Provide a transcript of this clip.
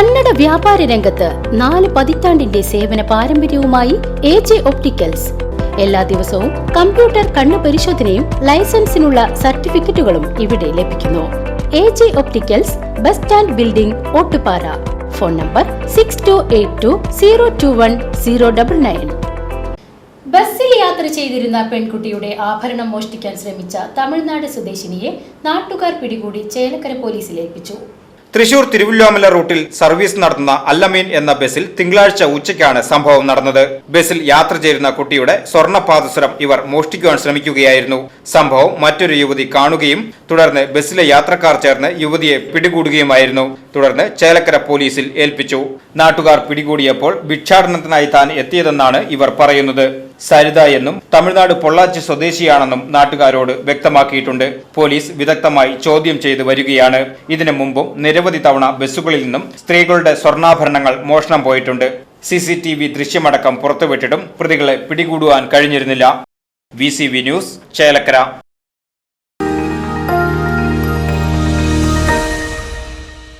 കന്നഡ വ്യാപാര രംഗത്ത് നാല് പതിറ്റാണ്ടിന്റെ സേവന പാരമ്പര്യവുമായി എ ജെ ഒപ്റ്റിക്കൽസ്. എല്ലാ ദിവസവും കമ്പ്യൂട്ടർ കണ്ണു പരിശോധനയും ലൈസൻസിനുള്ള സർട്ടിഫിക്കറ്റുകളും ഇവിടെ ലഭിക്കുന്നു. A J opticals bus stand building Ottupara. Phone number six two eight two zero two one zero double nine ബസ്സിൽ യാത്ര ചെയ്തിരുന്ന പെൺകുട്ടിയുടെ ആഭരണം മോഷ്ടിക്കാൻ ശ്രമിച്ച തമിഴ്നാട് സ്വദേശിനിയെ നാട്ടുകാർ പിടികൂടി ചേലക്കര പോലീസിൽ ഏൽപ്പിച്ചു. തൃശൂർ തിരുവല്ലാമല റൂട്ടിൽ സർവീസ് നടത്തുന്ന അല്ലമീൻ എന്ന ബസ്സിൽ തിങ്കളാഴ്ച ഉച്ചയ്ക്കാണ് സംഭവം നടന്നത്. ബസ്സിൽ യാത്ര ചെയ്യുന്ന കുട്ടിയുടെ സ്വർണപാദസരം ഇവർ മോഷ്ടിക്കുവാൻ ശ്രമിക്കുകയായിരുന്നു. സംഭവം മറ്റൊരു യുവതി കാണുകയും തുടർന്ന് ബസ്സിലെ യാത്രക്കാർ ചേർന്ന് യുവതിയെ പിടികൂടുകയുമായിരുന്നു. തുടർന്ന് ചേലക്കര പോലീസിൽ ഏൽപ്പിച്ചു. നാട്ടുകാർ പിടികൂടിയപ്പോൾ ഭിക്ഷാടനത്തിനായി താൻ എത്തിയതെന്നാണ് ഇവർ പറയുന്നത്. സരിത എന്നും തമിഴ്നാട് പൊള്ളാച്ചി സ്വദേശിയാണെന്നും നാട്ടുകാരോട് വ്യക്തമാക്കിയിട്ടുണ്ട്. പോലീസ് വിദഗ്ധമായി ചോദ്യം ചെയ്തു വരികയാണ്. ഇതിനു മുമ്പും നിരവധി തവണ ബസ്സുകളിൽ നിന്നും സ്ത്രീകളുടെ സ്വർണാഭരണങ്ങൾ മോഷണം പോയിട്ടുണ്ട്. സി സി ടി വി ദൃശ്യമടക്കം പുറത്തുവിട്ടിട്ടും പ്രതികളെ പിടികൂടുവാൻ കഴിഞ്ഞിരുന്നില്ല. V C V news Chelakkara.